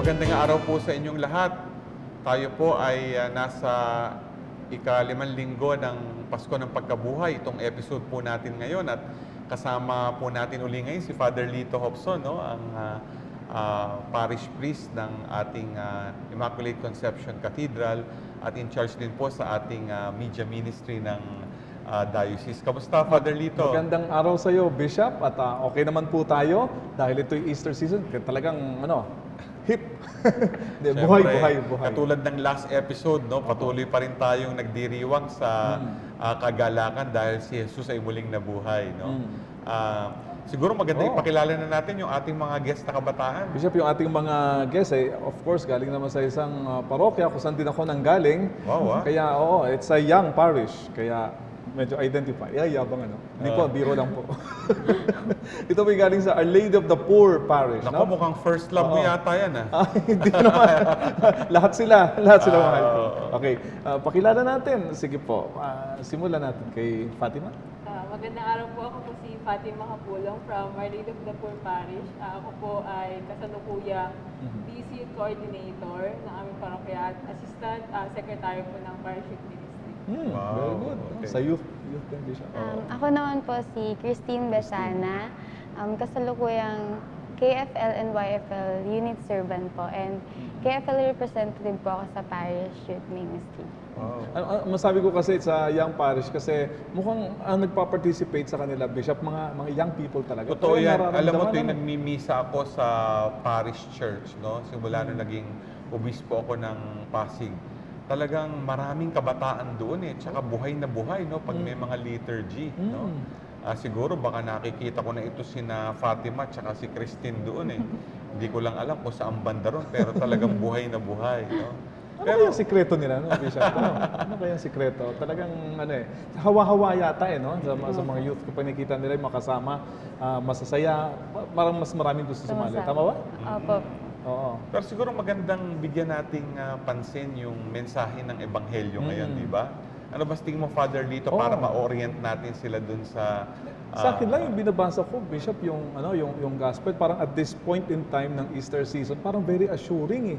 Magandang araw po sa inyong lahat. Tayo po ay ah, nasa ikalimang linggo ng Pasko ng Pagkabuhay. Itong episode po natin ngayon at kasama po natin uli ngayon si Father Lito Hobson, no? ang ah, ah, parish priest ng ating ah, Immaculate Conception Cathedral at in charge din po sa ating ah, media ministry ng ah, diocese. Kamusta, Father Lito? Magandang araw sa iyo, Bishop. At ah, okay naman po tayo dahil ito'y Easter season. Kaya talagang ano, hip. Buhay, Siyempre, buhay, buhay. Katulad ng last episode, no, patuloy pa rin tayong nagdiriwang sa Mm. ah, kagalakan dahil si Jesus ay muling nabuhay. No? Mm. Ah, siguro maganda Oo. ipakilala na natin yung ating mga guest na kabataan. Bishop, yung ating mga guests ay of course galing naman sa isang ah, parokya kung saan din ako nanggaling. Wow, ah. Kaya oo, it's a young parish. Kaya medyo identify. Ay, yabang ano. Hindi po, Ah. biro lang po. Ito may galing sa Our Lady of the Poor Parish. Nako, no? mukhang first love mo yata yan ah. Ah, hindi naman. lahat sila, lahat sila Ah, mahal ko. Okay, ah, pakilala natin. Sige po, ah, simulan natin kay Fatima. Ah, magandang araw po. Ako po si Fatima Kapulong from Our Lady of the Poor Parish. Ah, ako po ay kasalukuyang Mhm. PC Youth Coordinator ng aming parokya at Assistant ah, Secretary po ng Parish Ministry. Hmm, Wow, very good. okay. Sa youth, youth din, Bishop. Um, ako naman po si Christine Besana, um, kasalukuyang KFL and YFL unit servant po and KFL representative po ako sa Parish Youth Ministry. Wow. Ano, ano, masabi ko kasi sa young parish kasi mukhang ang nagpa-participate sa kanila, Bishop, mga mga young people talaga. Totoo Kaya yan. Alam mo, tuwing nagmimisa ako sa parish church, no? simula nung naging obispo ako ng Pasig, talagang maraming kabataan doon eh. Tsaka buhay na buhay, no? Pag may mga liturgy, no? Mm. Ah, siguro baka nakikita ko na ito sina Fatima tsaka si Christine doon eh. Hindi ko lang alam kung saan banda ron, pero talagang buhay na buhay, no? Ano kaya yung sikreto nila, no, Bishop? Ano, ano kaya yung sikreto? Talagang, ano eh, hawa-hawa yata eh, no? Sa, mga- sa mga youth, kapag nakikita nila yung makasama, ah, masasaya, pa- parang mas maraming gusto sumali. Tama ba? Opo. Oo. Pero siguro magandang bigyan nating ah, pansin yung mensahe ng Ebanghelyo ngayon, Mm. di ba? Ano ba sa tingin mo, Father Lito, Oo. para ma-orient natin sila dun sa... Sa ah, akin lang yung binabasa ko, Bishop, yung ano, yung yung gospel parang at this point in time ng Easter season, parang very assuring eh.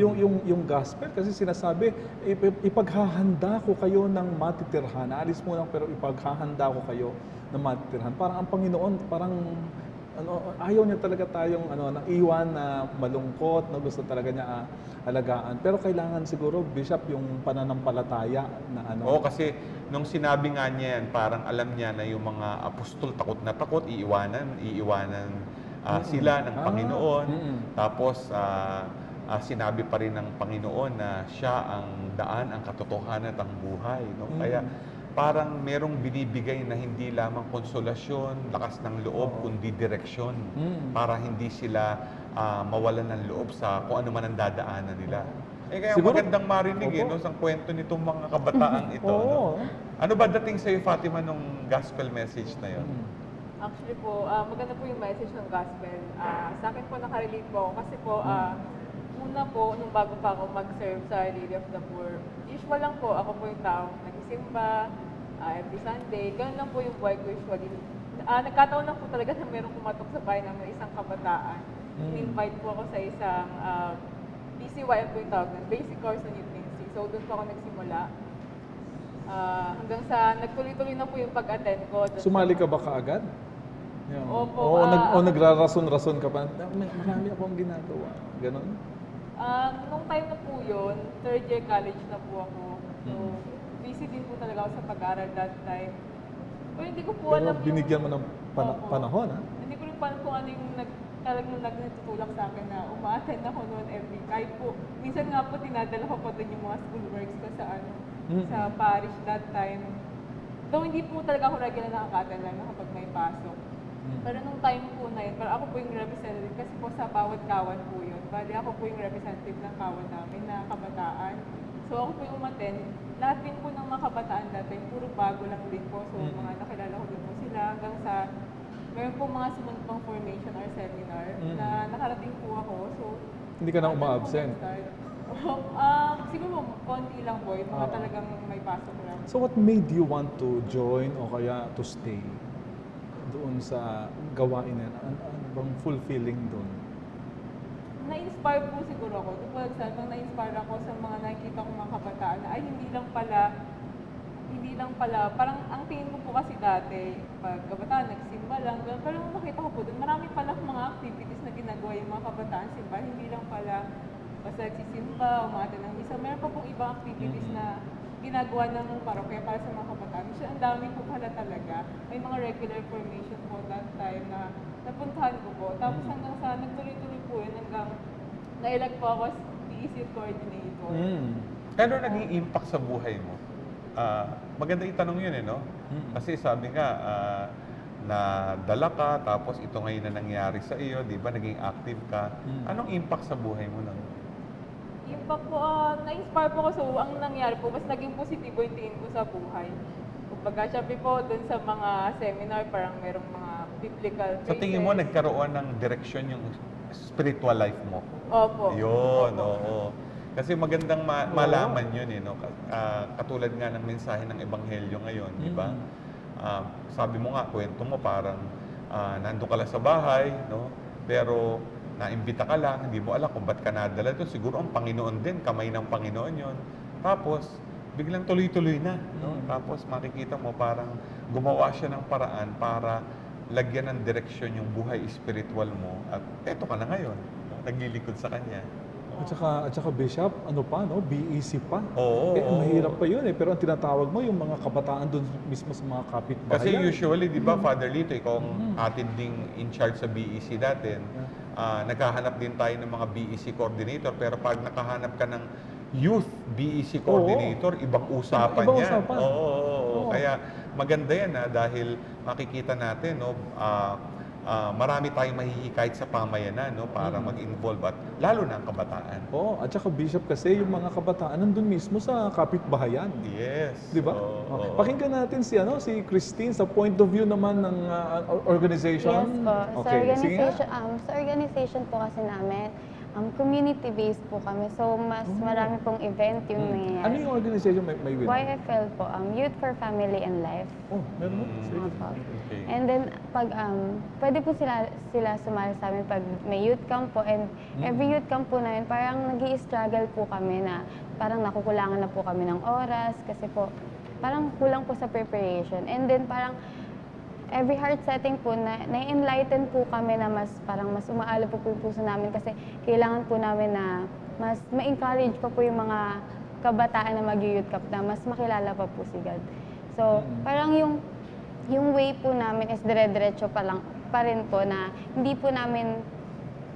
Yung yung yung gospel kasi sinasabi ip- ipaghahanda ko kayo ng matitirhan. Alis mo lang pero ipaghahanda ko kayo ng matitirhan. Parang ang Panginoon parang ano ayaw niya talaga tayong ano na iwan na malungkot na gusto talaga niya ah, alagaan. Pero kailangan siguro Bishop yung pananampalataya na ano. Oo, kasi nung sinabi nga niya yan, parang alam niya na yung mga apostol takot na takot, iiwanan, iiwanan ah, sila ng Ah, Panginoon. mm-mm. Tapos, ah, ah, sinabi pa rin ng Panginoon na siya ang daan, ang katotohanan at ang buhay. No? Kaya parang merong binibigay na hindi lamang konsolasyon, lakas ng loob, Oo. kundi direksyon Mm. para hindi sila ah, mawalan ng loob sa kung ano man ang dadaanan nila. Eh kaya Siguro- magandang marinig eh, Opo. no, sa kwento nitong mga kabataang ito. Oo. no? Ano ba dating sa'yo, Fatima, nung gospel message na yun? Mm. Actually po, ah, maganda po yung message ng gospel. Ah, sa akin po nakarelate po ako kasi po, ah, una po, nung bago pa ako mag-serve sa Lady of the Poor, usual lang po, ako po yung taong nagisimba, ah, every Sunday, ganun lang po yung buhay ko usually. Ah, nagkataon lang po talaga na merong kumatok sa bahay namin isang kabataan. Mm. In-invite po ako sa isang uh, BCYM po yung tawag nun, Basic Course on Ministry. So doon po ako nagsimula. Ah, hanggang sa nagtuloy-tuloy na po yung pag-attend ko. Doon Sumali ka ba kaagad? Yan. Opo, Oo, nag, ah, o nagrarason-rason ka pa. "Ah, Marami akong ginagawa. Ganon. Um, nung time na po yun, third year college na po ako. So, Mhm. Busy din po talaga ako sa pag-aaral that time. Pero hindi ko po Pero alam binigyan mo ng pana- Opo. panahon, ha? Hindi ko rin paano kung ano yung nag, talagang nagtutulak sa akin na umaattend ako noon every kahit po, minsan nga po tinadala ko pa doon yung mga school works ko sa ano, Mm. sa parish that time. Though hindi po talaga ako regular nakaka-attend lang kapag may pasok. Mm. Pero nung time po na yun, parang ako po yung representative kasi po sa bawat kawan po yun. Bali ako po yung representative ng kawan namin na kabataan. So ako po yung umattend. Lahat din po ng mga kabataan dati, puro bago lang din po. So Mm. mga nakilala ko din po sila hanggang sa meron po mga sumunod pang formation or seminar Mm. na nakarating po ako. So Hindi ka na uma-absent. um, siguro konti lang po, yung mga Ah. talagang may pasok lang. So what made you want to join o kaya to stay? Do- doon sa gawain na? Ano, ano bang fulfilling doon? Na-inspire po siguro ako. Di ba, sabi na-inspire ako sa mga nakikita kong mga kabataan na ay hindi lang pala hindi lang pala, parang ang tingin ko po kasi dati, pag kabataan, nagsimba lang, ganun. pero nung nakita ko po doon, marami pala mga activities na ginagawa yung mga kabataan simba, hindi lang pala basta nagsisimba, umaten ng misa, meron pa pong ibang activities na ginagawa ng parokya para sa mga kabataan. So, ang dami po pala talaga. May mga regular formation po that time na napuntahan ko po. Tapos hanggang sa hanggang na-elect po ako as PEC coordinator. Mm. Ano naging impact sa buhay mo? Ah, maganda itanong yun eh, no? Mm. Kasi sabi nga, ah, na dala ka, tapos ito ngayon na nangyari sa iyo, di ba? Naging active ka. Mm. Anong impact sa buhay mo? Yung pa po, ah, na-inspire po ako so ang nangyari po, mas naging positibo yung tingin ko sa buhay. Kumbaga, syempre po, dun sa mga seminar, parang merong mga biblical Sa tingin mo, phrases. nagkaroon ng direction yung spiritual life mo? Opo. Yun, oo. Kasi magandang ma- malaman yun eh, no? Ka- ah, katulad nga ng mensahe ng Ebanghelyo ngayon, di ba? Mm. Ah, sabi mo nga, kwento mo parang ah, nandun ka lang sa bahay, no? Pero naimbita ka lang, hindi mo alam kung ba't ka nadala doon. Siguro ang Panginoon din, kamay ng Panginoon yon. Tapos, biglang tuloy-tuloy na. No? Mm. Tapos makikita mo parang gumawa siya ng paraan para lagyan ng direksyon yung buhay spiritual mo at eto ka na ngayon, naglilingkod sa Kanya. At saka, at saka Bishop, ano pa, no? BEC pa. Oo, eh, oo. mahirap pa yun eh. Pero ang tinatawag mo, yung mga kabataan doon mismo sa mga kapitbahayan. Kasi usually, di Mm. ba, Father Lito, ikaw ang atin ding in charge sa BEC natin, ah, naghahanap din tayo ng mga BEC coordinator, pero pag nakahanap ka ng youth BEC coordinator, ibang usapan Ibang yan. usapan. Oo, oo, oo. Oo. Kaya maganda yan ha, dahil makikita natin, no, ah, ah, marami tayong mahihikayat sa pamayanan no, para Mm. mag-involve at lalo na ang kabataan. Oo, at saka Bishop kasi yung mga kabataan nandun mismo sa kapitbahayan. Yes. Di ba? Oh, oo. Pakinggan natin si ano si Christine sa point of view naman ng ah, organization. Yes po. Sa Okay, nga. organization, um, sa organization po kasi namin, um, community-based po kami. So, mas marami pong event yung Hmm. nangyayari. Ano yung organization may, may win? YFL po, um, Youth for Family and Life. Oh, meron mo? Mm. Sige. Opo. Okay. And then, pag, um, pwede po sila, sila sumali sa amin pag may youth camp po. And every youth camp po namin, parang nag struggle po kami na parang nakukulangan na po kami ng oras kasi po, parang kulang po sa preparation. And then, parang every heart setting po, na, na-enlighten po kami na mas, parang mas umaalo po po yung puso namin kasi kailangan po namin na mas ma-encourage pa po yung mga kabataan na mag-youth camp na mas makilala pa po si God. So, parang yung yung way po namin is dire-diretso pa lang pa rin po na hindi po namin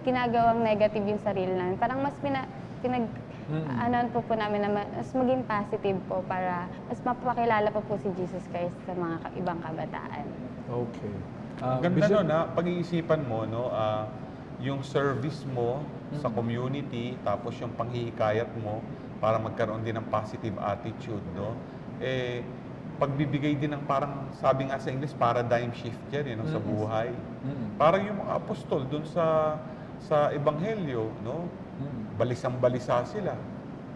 ginagawang negative yung sarili namin. Parang mas pina, pinag Mm. ano po po namin na mas maging positive po para mas mapakilala pa po si Jesus Christ sa mga ibang kabataan. Okay. Ah, Ganda Bishop- nun, ha? Pag-iisipan mo, no, ah, yung service mo sa community, tapos yung panghihikayat mo para magkaroon din ng positive attitude, no? Eh, pagbibigay din ng parang, sabi nga sa English, paradigm shift yan, eh, no, sa Mm. buhay. Mm. Parang yung mga apostol dun sa sa ebanghelyo, no? Mm. Balisang-balisa sila.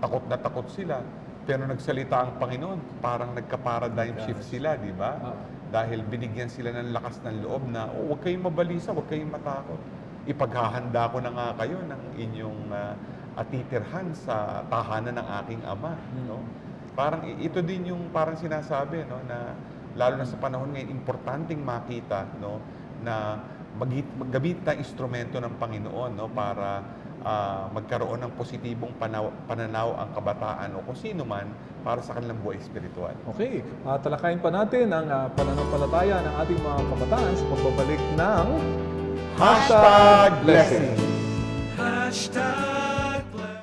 Takot na takot sila. Pero nagsalita ang Panginoon, parang nagka-paradigm shift sila, di ba? Ah. Dahil binigyan sila ng lakas ng loob na, oh, huwag kayong mabalisa, huwag kayong matakot. Ipaghahanda ko na nga kayo ng inyong ah, atitirhan sa tahanan ng aking ama. Mm. No? Parang ito din yung parang sinasabi no na lalo na sa panahon ngayon importanteng makita no na magit maggamit ng instrumento ng Panginoon no para ah, magkaroon ng positibong panaw, pananaw ang kabataan o kung sino man para sa kanilang buhay espiritual. Okay, uh, talakayin pa natin ang uh, pananampalataya ng ating mga kabataan sa pagbabalik ng Hashtag Blessing. blessing. Hashtag